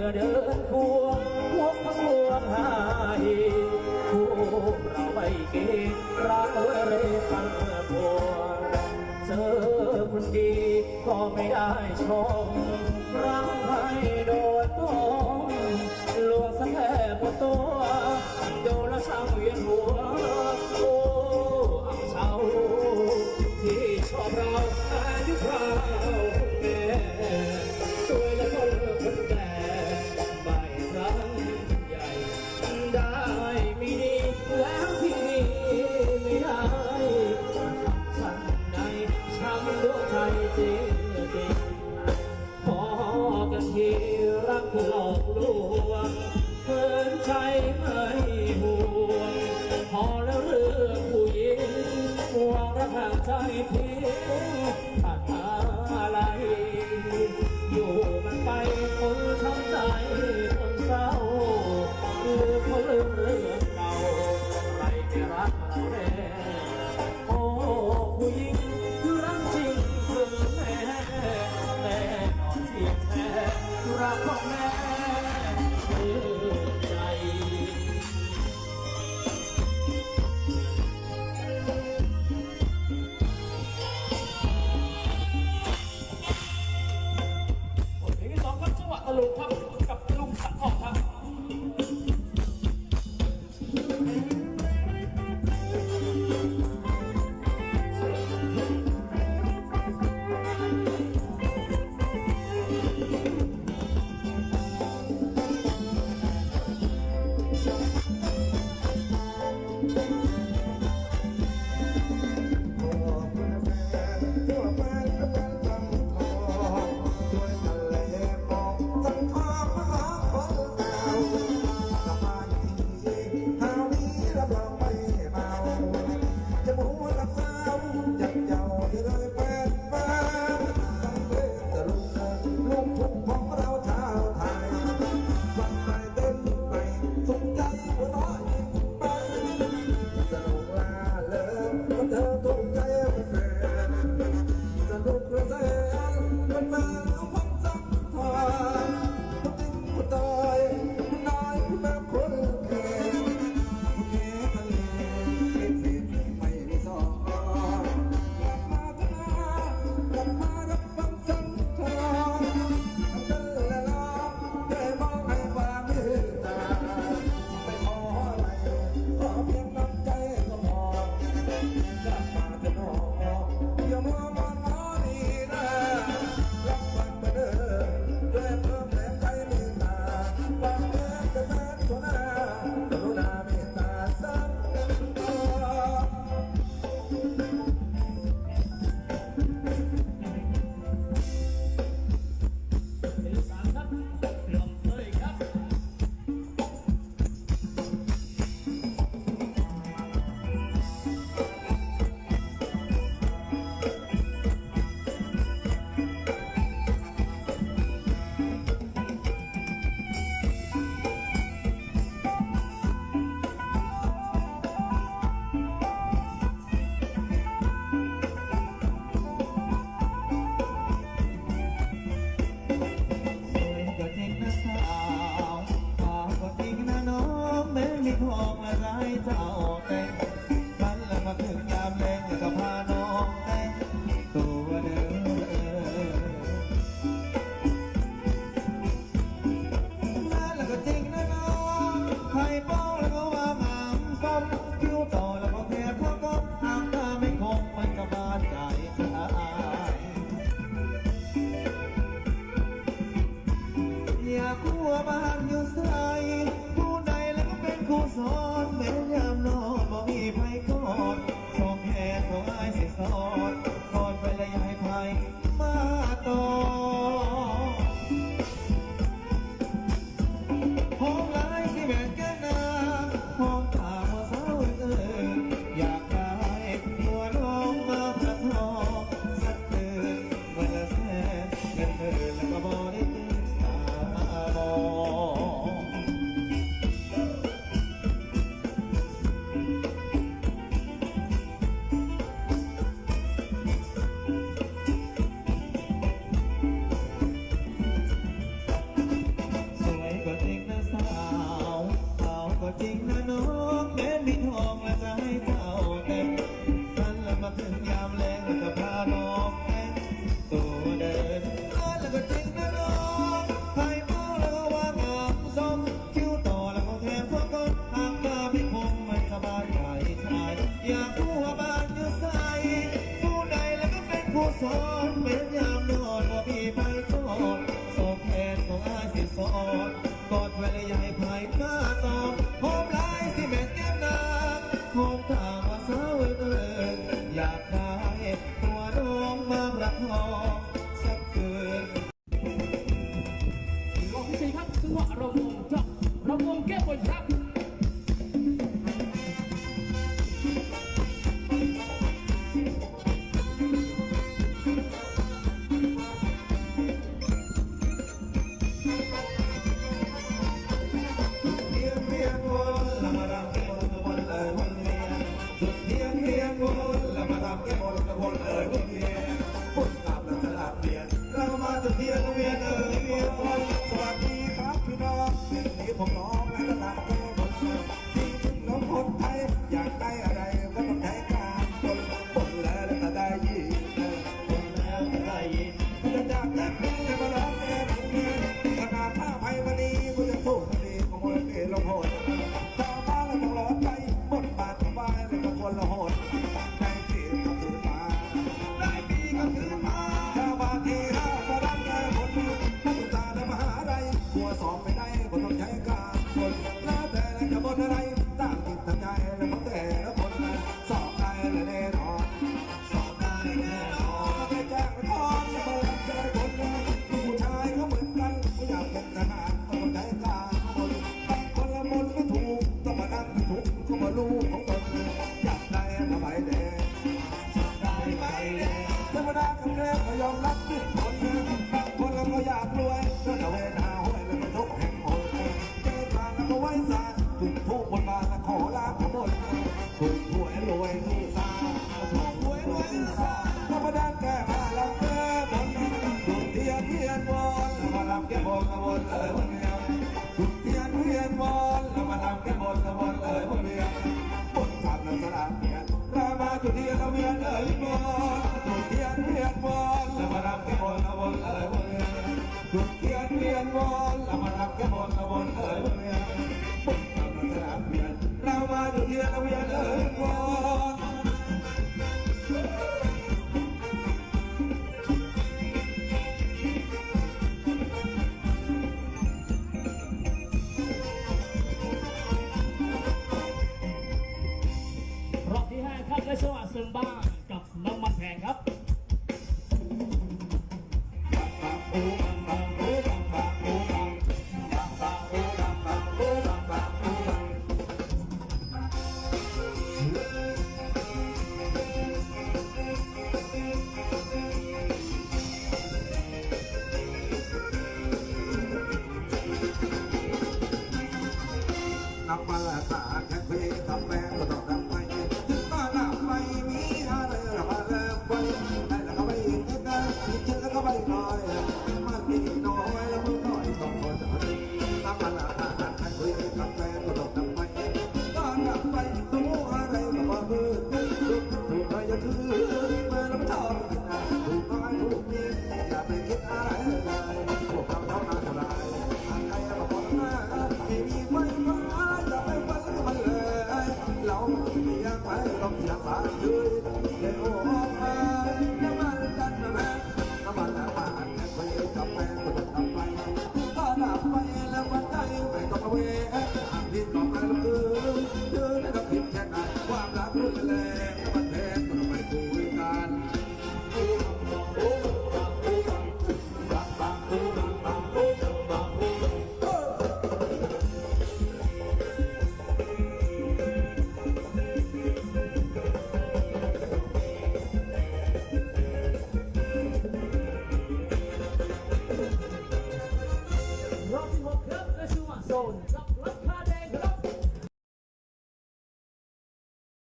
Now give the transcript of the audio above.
มื่อเดินพวงพวงพวงหายพวกเราไม่เกณฑ์รักเรตังเพื่อพวงเจอคนดีก็ไม่ได้ชม rock, on man. สาวแตงมันละมาถึงยามแรงแล้วก็พาน้องแตงตัวเดิมนั่นแล้วก็จริงนะน้องใครป้องแล้วก็ว่างามส้มคิ้วต่อแล้วก็เพ้เพราะก็อ้างตาไม่คงมันก็บานใจออยากคู่บ้านอยู่ใส่ผู้ใดแล้วก็เป็นคู่สอง แรก come on, come on.